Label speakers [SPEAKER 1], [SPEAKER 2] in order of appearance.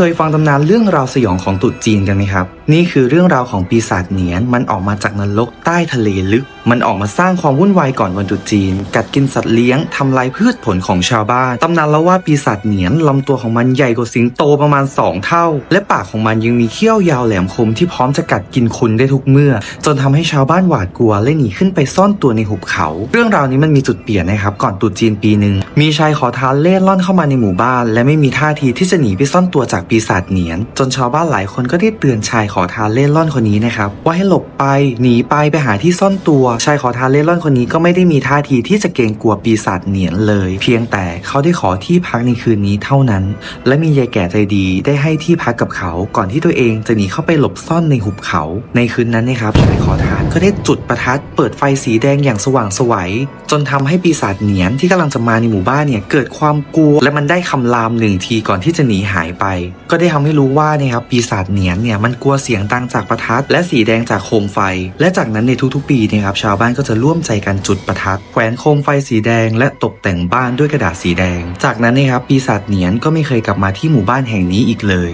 [SPEAKER 1] เคยฟังตำนานเรื่องราวสยองของตรุษจีนกันไหมครับ นี่คือเรื่องราวของปีศาจเหนียน มันออกมาจากนรกใต้ทะเลลึก มันออกมาสร้างความวุ่นวายก่อนวันตรุษจีน กัดกินสัตว์เลี้ยงทำลายพืชผลของชาวบ้านตำนานเล่าว่าปีศาจเหนียนลำตัวของมันใหญ่กว่าสิงโตประมาณ 2 เท่า และปากของมันยังมีเขี้ยวยาวแหลมคมที่พร้อมจะกัดกินคนได้ทุกเมื่อ จนทำให้ชาวบ้านหวาดกลัวและหนีขึ้นไปซ่อนตัวในหุบเขา เรื่องราวนี้มันมีจุดเปลี่ยนนะครับก่อนตรุษจีนปีหนึ่งมีชายขอทานเล่ร่อนเข้ามาในหมู่บ้าน และไม่มีท่าทีที่จะหนีไปซ่อนตัวจากปีศาจเหนียน จนชาวบ้านหลายคนก็ได้เตือนชายขอทานเล่ร่อนคนนี้นะครับว่าให้หลบไปหนีไปไปหาที่ซ่อนตัว ชายขอทานเล่ร่อนคนนี้ก็ไม่ได้มีท่าทีที่จะเกรงกลัวปีศาจเหนียนเลย เพียงแต่เขาได้ขอที่พักในคืนนี้เท่านั้น และมียายแก่ใจดีได้ให้ที่พักกับเขา ก่อนที่ตัวเองจะหนีเข้าไปหลบซ่อนในหุบเขา ในคืนนั้นนะครับชายขอทานก็ได้จุดประทัดเปิดไฟสีแดงอย่างสว่างไสวัยจนทำให้ปีศาจเหนียนที่กำลังจะมาในหมู่บ้านเนี่ยเกิดความกลัวและมันได้คำรามหนึ่งทีก่อนที่จะหนีหายไปก็ได้ทำให้รู้ว่าเนี่ยครับปีศาจเหนียนเนี่ยมันกลัวเสียงดังจากประทัดและสีแดงจากโคมไฟ และจากนั้นในทุกๆ ปีเนี่ยครับชาวบ้านก็จะร่วมใจกันจุดประทัดแขวนโคมไฟสีแดง และตกแต่งบ้านด้วยกระดาษสีแดง จากนั้นเนะครับปีศาจเหนียนก็ไม่เคยกลับมาที่หมู่บ้านแห่งนี้อีกเลย